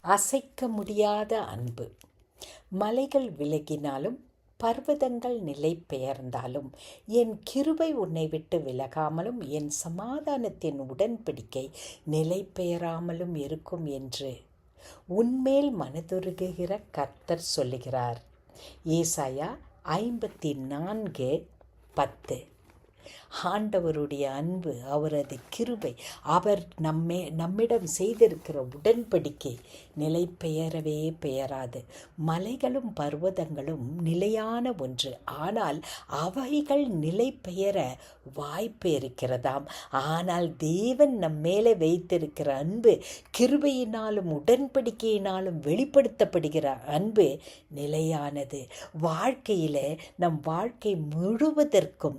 அசைக்க முடியாத அன்பு. மலைகள் விலகினாலும் பர்வதங்கள் நிலை பெயர்ந்தாலும் என் கிருபை உன்னை விட்டு விலகாமலும் என் சமாதானத்தின் உடன்படிக்கை நிலை பெயராமலும் இருக்கும் என்று உன்மேல் மனதுருகுகிற கர்த்தர் சொல்லுகிறார். ஏசாயா ஐம்பத்தி நான்கு பத்து. ஆண்டவருடைய அன்பு அவரது கிருபை அவர் நம்மே நம்மிடம் செய்திருக்கிற உடன்படிக்கை நிலை பெயரவே பெயராது. மலைகளும் பர்வதங்களும் நிலையான ஒன்று. ஆனால் அவைகள் நிலை பெயர வாய்ப்பு இருக்கிறதாம். ஆனால் தேவன் நம் மேலே வைத்திருக்கிற அன்பு கிருபையினாலும் உடன்படிக்கையினாலும் வெளிப்படுத்தப்படுகிற அன்பு நிலையானது. வாழ்க்கையில் நம் வாழ்க்கை முழுவதற்கும்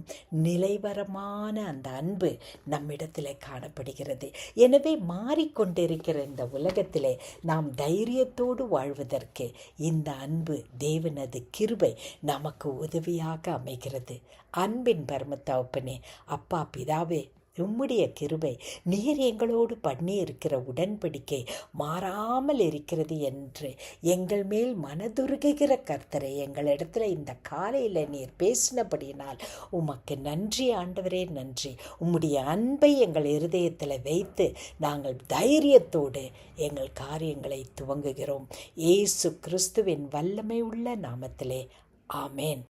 நிலைவரமான அந்த அன்பு நம்மிடத்தில் காணப்படுகிறது. எனவே மாறிக்கொண்டிருக்கிற இந்த உலகத்திலே நாம் தைரியத்தோடு வாழ்வதற்கு இந்த அன்பு தேவனது கிருபை நமக்கு உதவியாக அமைகிறது. அன்பின் பரமத்தவப்பனே அப்பா பிதாவே உம்முடைய கிருபை. நீர் எங்களோடு பண்ணி இருக்கிற உடன்படிக்கை மாறாமல் இருக்கிறது என்று எங்கள் மேல் மனதுருகுகிற கர்த்தரை எங்களிடத்துல இந்த காலையில் நீர் பேசினபடியினால் உமக்கு நன்றி ஆண்டவரே நன்றி. உம்முடைய அன்பை எங்கள் இருதயத்தில் வைத்து நாங்கள் தைரியத்தோடு எங்கள் காரியங்களை துவங்குகிறோம். ஏசு கிறிஸ்துவின் வல்லமை உள்ள நாமத்திலே. ஆமேன்.